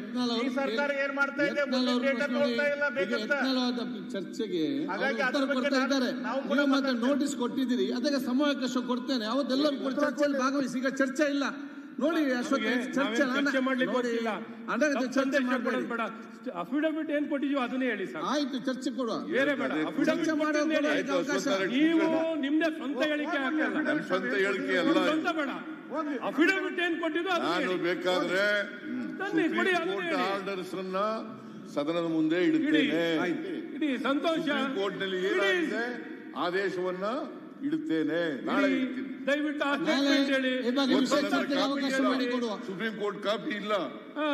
ಯತ್ನಾಳ್ ಈ ಅವರು ಸರ್ಕಾರ ಏನ್ ಮಾಡ್ತಾ ಇದೆ? ಯತ್ನಾಳವಾದ ಚರ್ಚೆಗೆ ಉತ್ತರ ಕೊಡ್ತಾ ಇದ್ದಾರೆ. ನೀವು ಮತ್ತೆ ನೋಟಿಸ್ ಕೊಟ್ಟಿದ್ದೀರಿ. ಅದಕ್ಕೆ ಸಮಾವೇಶ ಕೊಡ್ತೇನೆ. ಅವತ್ತೆಲ್ಲರೂ ಚರ್ಚೆಯಲ್ಲಿ ಭಾಗವಹಿಸಿ. ಈಗ ಚರ್ಚೆ ಇಲ್ಲ. ನೋಡಿ ಅಶ್ವಥ್ ಚರ್ಚೆ ಅನಗತ್ಯ ಚರ್ಚೆ ಮಾಡಬೇಡಿ. ಬೇಡ. ಅಫಿಡವಿಟ್ ಏನ್ ಕೊಟ್ಟಿದ್ಯೋ ಅದನ್ನೇ ಹೇಳಿ ಸರ್. ಆಯ್ತು ಚರ್ಚೆ ಕೊಡುವ. ಬೇರೆ ಬೇಡ. ಅಫಿಡವಿಟ್ ಚರ್ಚೆ ಮಾಡೋ ಅವಕಾಶ. ನೀವು ನಿಮ್ದೇ ಸ್ವಂತ ಹೇಳಿಕೆ ಸ್ವಂತ ಹೇಳಿಕೆ ಅಲ್ಲ ಸ್ವಂತ ಬೇಡ. ಅಫಿಡವಿಟ್ ಏನ್ ಕೊಟ್ಟಿದ್ದು ನಾನು. ಬೇಕಾದ್ರೆ. ಆರ್ಡರ್ಸ್ ಅನ್ನ ಸದನದ ಮುಂದೆ ಇಡಿ ಇಡುತ್ತೇನೆ ಇಡಿ ಸಂತೋಷ ಕೋರ್ಟ್ನಲ್ಲಿ ಇಡಿ. ಏನಾಗಿದೆ ಆದೇಶವನ್ನ ಇಡುತ್ತೇನೆ ನಾಳೆ ಇಡಿ. ಇಡ್ತೀನಿ ದಯವಿಟ್ಟು ಆ ನಾಳೆ ಸ್ಟೇಟ್ಮೆಂಟ್ ಹೇಳಿ ಇವಾಗ ವಿಷಯ ಇವತ್ತು ನನ್ನ ಚರ್ಚೆಗೆ ಕಾಪಿ ಅವಕಾಶ ಇಲ್ಲ. ಮಾಡಿಕೊಡುವ ಸುಪ್ರೀಂ ಕೋರ್ಟ್ ಕಾಪಿ ಇಲ್ಲ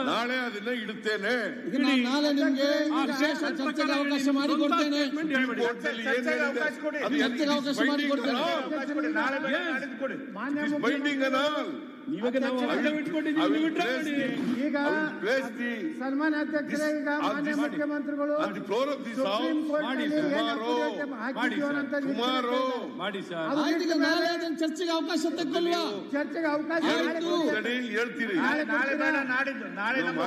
ನಾಳೆ ಅದನ್ನ ಇಡುತ್ತೇನೆ ಈಗ ನಾನು ನಾಳೆ ನಿಮ್ಗೆ ಆ ವಿಶೇಷ ಸ್ಟೇಟ್ಮೆಂಟ್ ಚರ್ಚೆಗೆ ಪ್ರಕಾರ ಅವಕಾಶ ಹೇಳಿ, ಮಾಡಿಕೊಡ್ತೇನೆ ಸ್ವಂತ ಸ್ಟೇಟ್ಮೆಂಟ್ ಹೇಳ್ಬೇಡಿ. ಕೋರ್ಟ್ ನಲ್ಲಿ ಚರ್ಚೆಗೆ ಏನಿದೆ ಅವಕಾಶ ಕೊಡಿ. ಅದು ಚರ್ಚೆಗೆ ಅವಕಾಶ ಮಾಡಿಕೊಡ್ತೇನೆ. ಅವಕಾಶ ಕೊಡಿ. ನಾಳೆ ಬೇಡ, ನಾಡಿದ್ದು ಕೊಡಿ. ಬೈಂಡಿಂಗ್ ಅನ್ನ ಇವಾಗ ನಾವು ಇಟ್ಕೊಂಡಿದ್ದೀವಿ ಮಾಡಿ ಈಗ ಪ್ಲೇಸ್ ದಿ ಅಧ್ಯಕ್ಷರೇ ಈಗ ಮಾನ್ಯ ಮುಖ್ಯಮಂತ್ರಿಗಳು ಸುಪ್ರೀಂ ಕೋರ್ಟ್ ಮಾಡಿ ಹಾಕಿದ್ದೀವೋ. ಮಾಡಿ ಸರ್ ಈಗ ನಾಳೆ ಅದನ್ನ ಚರ್ಚೆಗೆ ಅವಕಾಶ ಚರ್ಚೆಗೆ ಅವಕಾಶ. ಹೇಳ್ತೀರಿ ನಾಳೆ ನಾಳೆ ಬೇಡ ನಾಡಿದ್ದು. ನಾಳೆ ನಮ್ಮ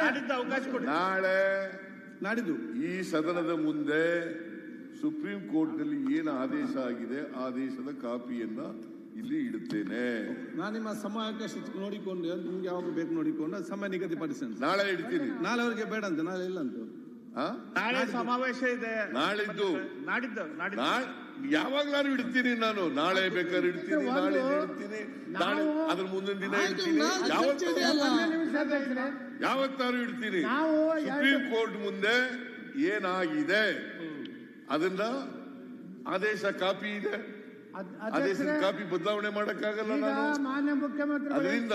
ನಾಡಿದ್ದು ಅವಕಾಶ ಕೊಡಿ ನಾಳೆ ನಾಡಿದ್ದು. ಈ ಸದನದ ಮುಂದೆ ಸುಪ್ರೀಂ ಕೋರ್ಟ್ನಲ್ಲಿ ಏನು ಆದೇಶ ಆಗಿದೆ? ಆದೇಶದ ಕಾಪಿಯನ್ನ ಇಲ್ಲಿ ಇಡುತ್ತೇನೆ. ನಾನು ನಿಮ್ಮ ಸಮಯಾವಕಾಶ ನೋಡಿಕೊಂಡು ನಿಮ್ಗೆ ಯಾವಾಗ ಬೇಕು ನೋಡಿಕೊಂಡು ಸಮಯ ನಿಗದಿಪಡಿಸಿ ಅಂತ. ನಾಳೆ ಇಡ್ತೀನಿ. ನಾಳೆ ಅವರಿಗೆ ಬೇಡ ಅಂತ ನಾಳೆ ಇಲ್ಲ ಅಂತ. ಆ? ನಾಳೆ ಸಮಾವೇಶ ಇದೆ. ನಾಳಿದ್ದು. ನಾಡಿದ್ದು ನಾಡಿದ್ದು ನಾಳೆ ಯಾವಾಗ್ಲಾರು ಇಡ್ತೀನಿ ನಾನು. ನಾಳೆ ಬೇಕಾದ್ರೆ ಇಡ್ತೀನಿ ನಾಳೆ ಇಡ್ತೀನಿ. ನಾಳೆ ಅದ್ರ ಮುಂದಿನ ದಿನ ಇಡ್ತೀನಿ. ಯಾವತ್ತಾರು ಇಡ್ತೀನಿ. ನಾವು ಸುಪ್ರೀಂ ಕೋರ್ಟ್ ಮುಂದೆ ಏನಾಗಿದೆ? ಅದನ್ನ ಆದೇಶ ಕಾಪಿ ಇದೆ. ಆದೇಶದ ಅಧ್ಯಕ್ಷರೇ ಕಾಪಿ ಬದಲಾವಣೆ ಮಾಡಕ್ಕಾಗಲ್ಲ ನಾನು. ಮಾನ್ಯ ಮುಖ್ಯಮಂತ್ರಿ ಅದರಿಂದ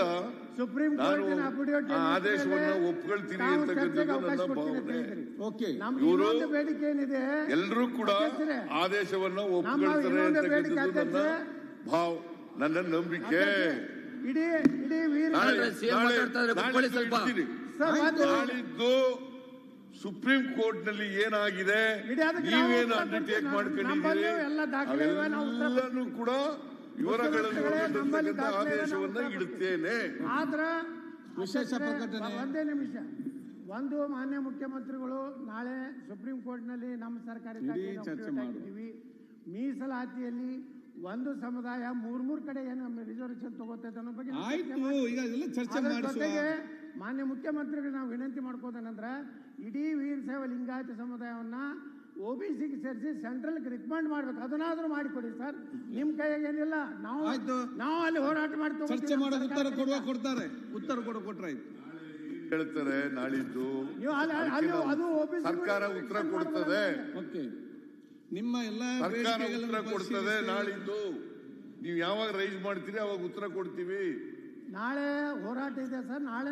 ಸುಪ್ರೀಂ ಕೋರ್ಟ್ ಕೋರ್ಟಿನ ಅಫಿಡವಿಟ್ ಆದೇಶವನ್ನ ಒಪ್ಕೊಳ್ತೀನಿ ಅಂತಕ್ಕಂಥದ್ದು ಭಾವನೆ. ಓಕೆ. ಇವ್ರು- ಬೇಡಿಕೆ ಏನಿದೆ? ಎಲ್ಲರೂ ಕೂಡ ಆದೇಶವನ್ನ ಒಪ್ಕೊಳ್ತಾರೆ ಭಾವ್ ಅಂತಕ್ಕಂಥದ್ದು ನನ್ನ ಭಾವ ನನ್ನ ನಂಬಿಕೆ. ಇಡೀ ಇಡೀ ವೀರ ನಾಳೆ ನಾಳೆ ಸುಪ್ರೀಂ ಕೋರ್ಟ್ನಲ್ಲಿ ಏನಾಗಿದೆ? ಇಡೀ ಅದಕ್ಕೆ ನಾವು ನೀವೇನು ಅಂಡರ್ಟೇಕ್. ಮಾಡ್ಕೊಂಡಿದ್ದೀರಿ? ಅವೆಲ್ಲನೂ ಕೂಡ ವಿವರಗಳನ್ನು ಆದೇಶವನ್ನ ಇಡುತ್ತೇನೆ. ಆದ್ರ ವಿಶೇಷ ಪ್ರಕಟಣೆ. ಒಂದೇ ನಿಮಿಷ. ಒಂದು ಮಾನ್ಯ ಮುಖ್ಯಮಂತ್ರಿಗಳು ನಾಳೆ ಸುಪ್ರೀಂ ಕೋರ್ಟ್ನಲ್ಲಿ ನಮ್ಮ ಸರ್ಕಾರಿ ಇಡೀ ಚರ್ಚೆ ಮಾಡಿದ್ದೀವಿ ಮೀಸಲಾತಿಯಲ್ಲಿ ಒಂದು ಸಮುದಾಯ ಮೂರ್ ಮೂರ್ ಕಡೆ ಏನು ರಿಸರ್ವೇಶನ್ ತಗೋತೈತೆ ಅನ್ನೋ ಬಗ್ಗೆ ಚರ್ಚೆ ಮಾನ್ಯ ಮುಖ್ಯಮಂತ್ರಿಗಳು ನಾವು ವಿನಂತಿ ಮಾಡ್ಕೋದೇನಂದ್ರೆ ಇಡೀ ವೀರಶೈವ ಲಿಂಗಾಯತ ಸಮುದಾಯವನ್ನು ಒ ಬಿ ಸಿಗೆ ಸೇರಿಸಿ ಸೆಂಟ್ರಲ್ಗೆ ರಿಕಮೆಂಡ್ ಮಾಡ್ಬೇಕು. ಅದನ್ನಾದರೂ ಮಾಡಿಕೊಡಿ ಸರ್ ನಿಮ್ಮ ಕೈಯಾಗ ಏನಿಲ್ಲ ನಾವು ಆಯ್ತು. ನಾವು ಅಲ್ಲಿ ಹೋರಾಟ ಮಾಡ್ತೀವಿ ಚರ್ಚೆ ಮಾಡೋದು ಉತ್ತರ ಕೊಡುವ ಕೊಡ್ತಾರೆ. ಉತ್ತರ ಕೊಡ ಕೊಟ್ರಾಯ್ತು ಹೇಳ್ತಾರೆ? ನಾಳಿದ್ದು ನೀವು ಅಲ್ಲಿ ಅಲ್ಲಿ ಅದು OBC ಸರ್ಕಾರ ಉತ್ತರ ಕೊಡ್ತದೆ. ಓಕೆ. ನಿಮ್ಮ ಎಲ್ಲ ಸರ್ಕಾರ ಉತ್ತರ ಕೊಡ್ತದೆ ನಾಳಿದ್ದು. ನೀವು ಯಾವಾಗ ರೈಸ್ ಮಾಡ್ತೀರಿ ಅವಾಗ ಉತ್ತರ ಕೊಡ್ತೀವಿ. ನಾಳೆ ಹೋರಾಟ ಇದೆ ಸರ್ ನಾಳೆ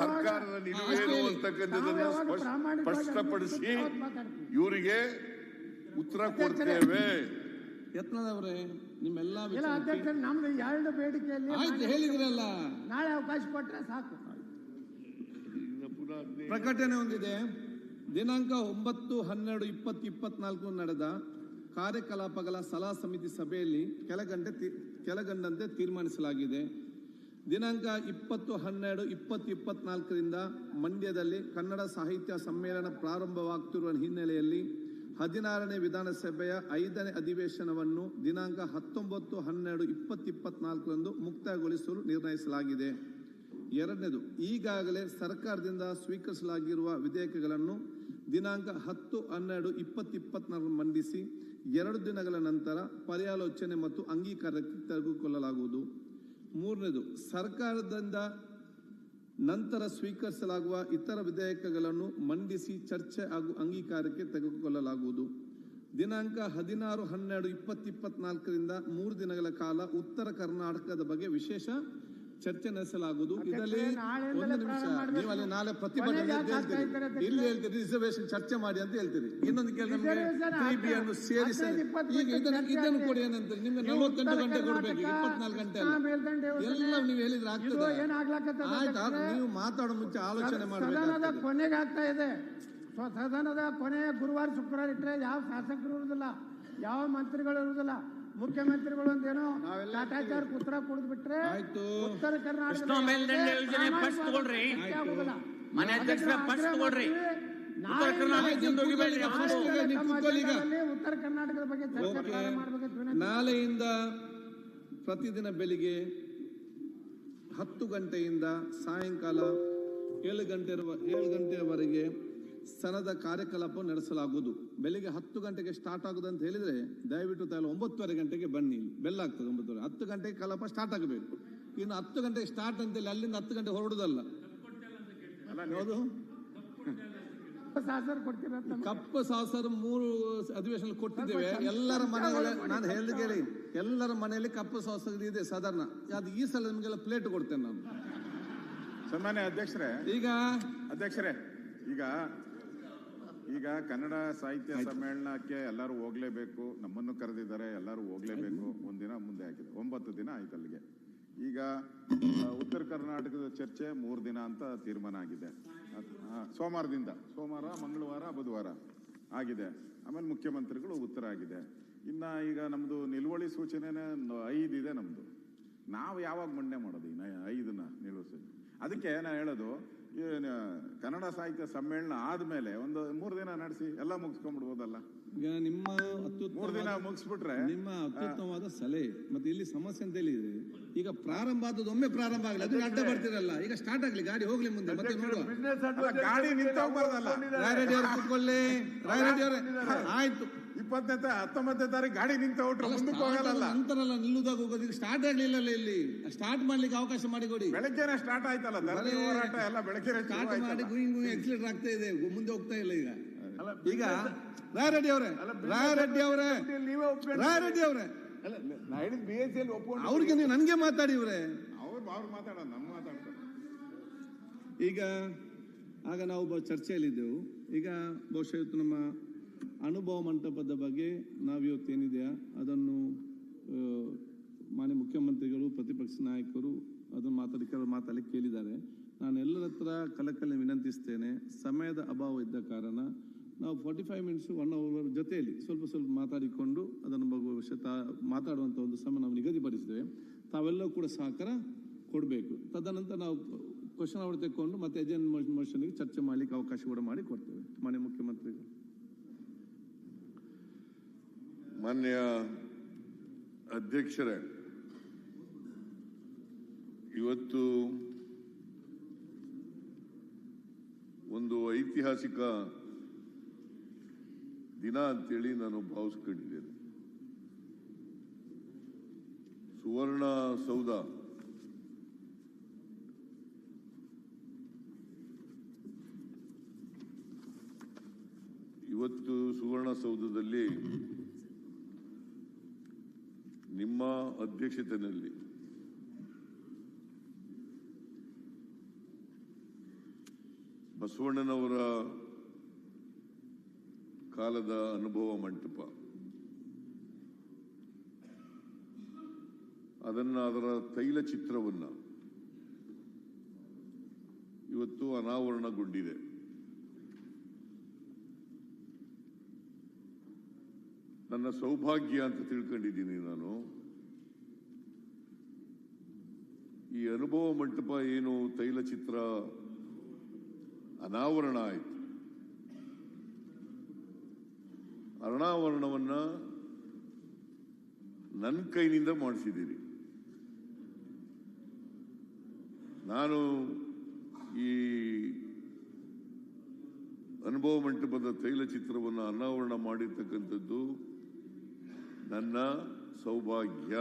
ಸರ್ಕಾರದ ನಿಲುವೇನು ಸ್ಪಷ್ಟಪಡಿಸಿ ಇವರಿಗೆ ಉತ್ತರ ಕೊಡ್ತೇವೆ. ಯತ್ನದವರೇ ನಿಮ್ಮೆಲ್ಲ ಇಲ್ಲ ಅಧ್ಯಕ್ಷ ನಮ್ದು ಎರಡು ಬೇಡಿಕೆಯಲ್ಲಿ ಹೇಳಿದ್ರಲ್ಲ. ನಾಳೆ ಅವಕಾಶ ಕೊಟ್ರೆ ಸಾಕು. ಪ್ರಕಟಣೆ ಹೊಂದಿದೆ ದಿನಾಂಕ ಒಂಬತ್ತು ಹನ್ನೆರಡು ಇಪ್ಪತ್ತು ಇಪ್ಪತ್ನಾಲ್ಕು ನಡೆದ ಕಾರ್ಯಕಲಾಪಗಳ ಸಲಹಾ ಸಮಿತಿ ಸಭೆಯಲ್ಲಿ ಕೆಳಗಂಡೆ ಕೆಳಗಂಡಂತೆ ತೀರ್ಮಾನಿಸಲಾಗಿದೆ. ದಿನಾಂಕ ಇಪ್ಪತ್ತು ಹನ್ನೆರಡು ಇಪ್ಪತ್ತು ಇಪ್ಪತ್ನಾಲ್ಕರಿಂದ ಮಂಡ್ಯದಲ್ಲಿ ಕನ್ನಡ ಸಾಹಿತ್ಯ ಸಮ್ಮೇಳನ ಪ್ರಾರಂಭವಾಗ್ತಿರುವ ಹಿನ್ನೆಲೆಯಲ್ಲಿ ಹದಿನಾರನೇ ವಿಧಾನಸಭೆಯ ಐದನೇ ಅಧಿವೇಶನವನ್ನು ದಿನಾಂಕ ಹತ್ತೊಂಬತ್ತು ಹನ್ನೆರಡು ಇಪ್ಪತ್ತು ಇಪ್ಪತ್ನಾಲ್ಕರಂದು ಮುಕ್ತಾಯಗೊಳಿಸಲು ನಿರ್ಣಯಿಸಲಾಗಿದೆ. ಎರಡನೇದು, ಈಗಾಗಲೇ ಸರ್ಕಾರದಿಂದ ಸ್ವೀಕರಿಸಲಾಗಿರುವ ವಿಧೇಯಕಗಳನ್ನು ದಿನಾಂಕ ಹತ್ತು, ಹನ್ನೆರಡು ಇಪ್ಪತ್ತು ಇಪ್ಪತ್ನಾಲ್ಕು ಮಂಡಿಸಿ ಎರಡು ದಿನಗಳ ನಂತರ ಪರ್ಯಾಲೋಚನೆ ಮತ್ತು ಅಂಗೀಕಾರಕ್ಕೆ ತೆಗೆದುಕೊಳ್ಳಲಾಗುವುದು. ಮೂರನೇದು, ಸರ್ಕಾರದಿಂದ ನಂತರ ಸ್ವೀಕರಿಸಲಾಗುವ ಇತರ ವಿಧೇಯಕಗಳನ್ನು ಮಂಡಿಸಿ ಚರ್ಚೆ ಹಾಗೂ ಅಂಗೀಕಾರಕ್ಕೆ ತೆಗೆದುಕೊಳ್ಳಲಾಗುವುದು. ದಿನಾಂಕ ಹದಿನಾರು, ಹನ್ನೆರಡು, ಇಪ್ಪತ್ತಿಪ್ಪತ್ನಾಲ್ಕರಿಂದ ಮೂರು ದಿನಗಳ ಕಾಲ ಉತ್ತರ ಕರ್ನಾಟಕದ ಬಗ್ಗೆ ವಿಶೇಷ ಚರ್ಚೆ ನಡೆಸಲಾಗುವುದು ಇದರಲ್ಲಿ ಒಂದು ನಿಮಿಷ. ನೀವು ಅಲ್ಲಿ ನಾಳೆ ಪ್ರತಿಭಟನೆ ಇಲ್ಲಿ ಹೇಳ್ತೀರಿ ರಿಸರ್ವೇಶನ್ ಚರ್ಚೆ ಮಾಡಿ ಅಂತ ಹೇಳ್ತೀರಿ. ಇನ್ನೊಂದು ಕೇಳಿ ನಮಗೆ ಅನ್ನು ಸೇರಿಸಿ. ಈಗ ಇದನ್ನು ಇದನ್ನು ಕೊಡಿ ಏನಂತಾರೆ ನಿಮ್ಗೆ ನಲವತ್ತೆಂಟು ಗಂಟೆ ಕೊಡ್ಬೇಕು ಇಪ್ಪತ್ನಾಲ್ಕು ಗಂಟೆ ಎಲ್ಲ ನೀವು ಹೇಳಿದ್ರೆ ಆಗ್ತದೆ. ಆಯ್ತಾ ನೀವು ಮಾತಾಡೋ ಮುಂಚೆ ಆಲೋಚನೆ ಮಾಡಬೇಕು ಕೊನೆಗೆ ಆಗ್ತಾ ಇದೆ. ಸದನದ ಕೊನೆ ಗುರುವಾರ ಶುಕ್ರವಾರ ಇಟ್ಟರೆ ಯಾವ ಶಾಸಕರು ಇರುವುದಿಲ್ಲ ಯಾವ ಮಂತ್ರಿಗಳು ಇರುವುದಿಲ್ಲ. ಮುಖ್ಯಮಂತ್ರಿಗಳು ಏನೋ ಕಾಟಾಚಾರ ಉತ್ತರ ಕುಡಿದ್ ಬಿಟ್ರೆ ಆಯ್ತು. ಉತ್ತರ ಕರ್ನಾಟಕ. ಮನೆ ಅಧ್ಯಕ್ಷರ ತಗೊಳ್ರಿ. ಉತ್ತರ ಕರ್ನಾಟಕದ ಬಗ್ಗೆ ನಾಳೆಯಿಂದ ಪ್ರತಿದಿನ ಬೆಳಿಗ್ಗೆ ಹತ್ತು ಗಂಟೆಯಿಂದ ಸಾಯಂಕಾಲ ಏಳು ಗಂಟೆ ಏಳು ಗಂಟೆಯವರೆಗೆ ಸನದ ಕಾರ್ಯಕಲಾಪ ನಡೆಸಲಾಗುವುದು. ಬೆಳಿಗ್ಗೆ ಹತ್ತು ಗಂಟೆಗೆ ಸ್ಟಾರ್ಟ್ ಆಗುದು ಅಂತ ಹೇಳಿದ್ರೆ ದಯವಿಟ್ಟು ತಾಯಿ ಒಂಬತ್ತುವರೆ ಗಂಟೆಗೆ ಬನ್ನಿ. ಬೆಲ್ಲ ಆಗ್ತದೆ ಒಂಬತ್ತುವರೆ. ಹತ್ತು ಗಂಟೆಗೆ ಕಲಾಪ ಸ್ಟಾರ್ಟ್ ಆಗಬೇಕು. ಇನ್ನು ಹತ್ತು ಗಂಟೆಗೆ ಸ್ಟಾರ್ಟ್ ಅಂತೇಳಿ ಅಲ್ಲಿಂದ ಹತ್ತು ಗಂಟೆ ಹೊರಡುದಲ್ಲ. ಕಪ್ಪು ಸಾಸರು ಮೂರು ಅಧಿವೇಶನ ಕೊಟ್ಟಿದ್ದೇವೆ. ಎಲ್ಲರ ಮನೆಗಳ ನಾನು ಹೇಳಿದ ಕೇಳಿ. ಎಲ್ಲರ ಮನೆಯಲ್ಲಿ ಕಪ್ಪು ಸಾಸರು ಇದೆ ಸಾಧಾರಣ. ಅದು ಈ ಸಲ ನಿಮಗೆಲ್ಲ ಪ್ಲೇಟ್ ಕೊಡ್ತೇನೆ ನಾನು. ಸನ್ಮಾನ್ಯ ಅಧ್ಯಕ್ಷರೇ ಈಗ? ಅಧ್ಯಕ್ಷರೇ ಈಗ ಈಗ ಕನ್ನಡ ಸಾಹಿತ್ಯ ಸಮ್ಮೇಳನಕ್ಕೆ ಎಲ್ಲರೂ ಹೋಗ್ಲೇಬೇಕು. ನಮ್ಮನ್ನು ಕರೆದಿದ್ದಾರೆ ಎಲ್ಲರೂ ಹೋಗ್ಲೇಬೇಕು. ಒಂದಿನ ಮುಂದೆ ಆಗಿದೆ. ಒಂಬತ್ತು ದಿನ ಆಯ್ತು ಅಲ್ಲಿಗೆ. ಈಗ ಉತ್ತರ ಕರ್ನಾಟಕದ ಚರ್ಚೆ ಮೂರು ದಿನ ಅಂತ ತೀರ್ಮಾನ ಆಗಿದೆ. ಸೋಮವಾರದಿಂದ. ಸೋಮವಾರ ಮಂಗಳವಾರ ಬುಧವಾರ ಆಗಿದೆ. ಆಮೇಲೆ ಮುಖ್ಯಮಂತ್ರಿಗಳು ಉತ್ತರ ಆಗಿದೆ. ಇನ್ನ ಈಗ ನಮ್ಮದು ನಿಲುವಳಿ ಸೂಚನೆನೇ ಇದೆ ನಮ್ಮದು ನಾವು ಯಾವಾಗ ಮಂಡನೆ ಮಾಡೋದು ಇನ್ನು ಐದನ್ನ ನಿಲುವಳಿ ಸೂಚನೆ ಅದಕ್ಕೆ ನಾ ಹೇಳೋದು ಕನ್ನಡ ಸಾಹಿತ್ಯ ಸಮ್ಮೇಳನ ಆದ್ಮೇಲೆ ಒಂದು ಮೂರು ದಿನ ನಡೆಸಿ ಎಲ್ಲ ಮುಗಿಸ್ಕೊಂಡ್ಬಿಡ್ಬೋದಲ್ಲ? ಈಗ ನಿಮ್ಮ ಮೂರು ದಿನ ಮುಗಿಸ್ಬಿಟ್ರೆ ನಿಮ್ಮ ಅತ್ಯುತ್ತಮವಾದ ಸಲಹೆ ಮತ್ತೆ ಇಲ್ಲಿ ಸಮಸ್ಯೆ ಅಂತ ಹೇಳಿದ್ರೆ ಈಗ ಪ್ರಾರಂಭ ಆದದ್ದು ಒಮ್ಮೆ ಪ್ರಾರಂಭ ಆಗಲಿ ಅದು ಅಡ್ಡ ಬರ್ತಿರಲ್ಲ. ಈಗ ಸ್ಟಾರ್ಟ್ ಆಗ್ಲಿ ಗಾಡಿ ಹೋಗ್ಲಿ ಮುಂದೆ ಮತ್ತೆ ನೋಡುವ. ಗಾಡಿ ನಿಂತೋಗ್ಬಾರ್ದಲ್ಲ. ರಾಯರೆಡ್ಡಿ ಅವ್ರು ಕೂತ್ಕೊಳ್ಳಿ ಅವರೇ. ಆಯ್ತು. ಇಪ್ಪತ್ತನೇ ಹತ್ತೊಂಬತ್ತನೇ ತಾರೀಕು ಗಾಡಿ ನಿಂತು ಅಲ್ಲ, ಮುಂದಕ್ಕೆ ಹೋಗಲ್ಲ ಅಂತಾರಲ್ಲ ನಂತರಲ್ಲ ನಿಲ್ಲುದಾಗ ಹೋಗೋದು ಈಗ ಸ್ಟಾರ್ಟ್ ಆಗ್ಲಿಲ್ಲಲ್ಲ ಇಲ್ಲಿ. ಸ್ಟಾರ್ಟ್ ಮಾಡ್ಲಿಕ್ಕೆ ಅವಕಾಶ ಮಾಡಿಕೊಡಿ ಬೆಳಗ್ಗೆನೆ ಸ್ಟಾರ್ಟ್ ಆಯ್ತಲ್ಲ ಧರಣಿ ಹೋರಾಟ ಎಲ್ಲ ಬೆಳಗ್ಗೆನೆ ಸ್ಟಾರ್ಟ್ ಮಾಡಿ. ಗುಯಿಂಗ್ ಗುಯಿಂಗ್ ಎಕ್ಸಿಲೇಟರ್ ಆಗ್ತಾ ಇದೆ ಮುಂದೆ ಹೋಗ್ತಾ ಇಲ್ಲ ಈಗ. ಈಗ ರಾಯರೆಡ್ಡಿ ಅವರೇ ರಾಯರೆಡ್ಡಿ ಅವರೇ ರಾಯರೆಡ್ಡಿ ಅವರೇ. ಬಿ ಎಸ್ ಎಲ್ ಒಪ್ಕೊಂಡು ಅವ್ರಿಗೆ ನೀವು ನನಗೆ ಮಾತಾಡಿ ಇವ್ರೆ. ಅವ್ರು ಅವ್ರು ಮಾತಾಡೋಣ ನಮ್ಮ ಮಾತಾಡ್ತಾರೆ. ಈಗ ಆಗ ನಾವು ಚರ್ಚೆಯಲ್ಲಿದ್ದೆವು. ಈಗ ಬಹುಶಃ ಇವತ್ತು ನಮ್ಮ ಅನುಭವ ಮಂಟಪದ ಬಗ್ಗೆ ನಾವು ಇವತ್ತೇನಿದೆಯಾ ಅದನ್ನು ಆ, ಮಾನ್ಯ ಮುಖ್ಯಮಂತ್ರಿಗಳು ಪ್ರತಿಪಕ್ಷ ನಾಯಕರು ಅದನ್ನು ಮಾತಾಡಿಕೆ ಮಾತಾಡಲಿಕ್ಕೆ ಕೇಳಿದ್ದಾರೆ. ನಾನು ಎಲ್ಲರ ಹತ್ರ ಕಲಕಲ್ಲಿ ವಿನಂತಿಸ್ತೇನೆ ಸಮಯದ ಅಭಾವ ಇದ್ದ ಕಾರಣ ನಾವು forty five minutes one hour ಜೊತೆಯಲ್ಲಿ ಸ್ವಲ್ಪ ಸ್ವಲ್ಪ ಮಾತಾಡಿಕೊಂಡು ಅದನ್ನು ಬಹುಶಃ ತಾ- ಮಾತಾಡುವಂಥ ಒಂದು ಸಮಯ ನಾವು ನಿಗದಿಪಡಿಸಿದ್ದೇವೆ. ತಾವೆಲ್ಲರೂ ಕೂಡ ಸಹಕಾರ ಕೊಡಬೇಕು. ತದನಂತರ ನಾವು ಕ್ವಶನ್ ಅವರು ತೆಕ್ಕೊಂಡು ಮತ್ತೆ ಎಜೆಂಡ್ ಮೋಷನ್ಗೆ ಚರ್ಚೆ ಮಾಡಲಿಕ್ಕೆ ಅವಕಾಶ ಕೂಡ ಮಾಡಿ ಕೊಡ್ತೇವೆ. ಮಾನ್ಯ ಮುಖ್ಯಮಂತ್ರಿಗಳು. ಮಾನ್ಯ ಅಧ್ಯಕ್ಷರೇ ಇವತ್ತು ಒಂದು ಐತಿಹಾಸಿಕ ದಿನ ಅಂತೇಳಿ ನಾನು ಭಾವಿಸ್ಕೊಂಡಿದ್ದೇನೆ. ಸುವರ್ಣ ಸೌಧ. ಇವತ್ತು ಸುವರ್ಣಸೌಧದಲ್ಲಿ ನಿಮ್ಮ ಅಧ್ಯಕ್ಷತೆಯಲ್ಲಿ ಬಸವಣ್ಣನವರ ಕಾಲದ ಅನುಭವ ಮಂಟಪ. ಅದನ್ನ ಅದರ ತೈಲ ಚಿತ್ರವನ್ನ ಇವತ್ತು ಅನಾವರಣಗೊಂಡಿದೆ. ನನ್ನ ಸೌಭಾಗ್ಯ ಅಂತ ತಿಳ್ಕೊಂಡಿದ್ದೀನಿ ನಾನು. ಈ ಅನುಭವ ಮಂಟಪ ಏನು ತೈಲ ಚಿತ್ರ ಅನಾವರಣ ಆಯಿತು. ಅನಾವರಣವನ್ನ ನನ್ನ ಕೈನಿಂದ ಮಾಡಿಸಿದ್ದೀರಿ. ನಾನು ಈ ಅನುಭವ ಮಂಟಪದ ತೈಲ ಚಿತ್ರವನ್ನು ಅನಾವರಣ ಮಾಡಿರ್ತಕ್ಕಂಥದ್ದು ನನ್ನ ಸೌಭಾಗ್ಯ.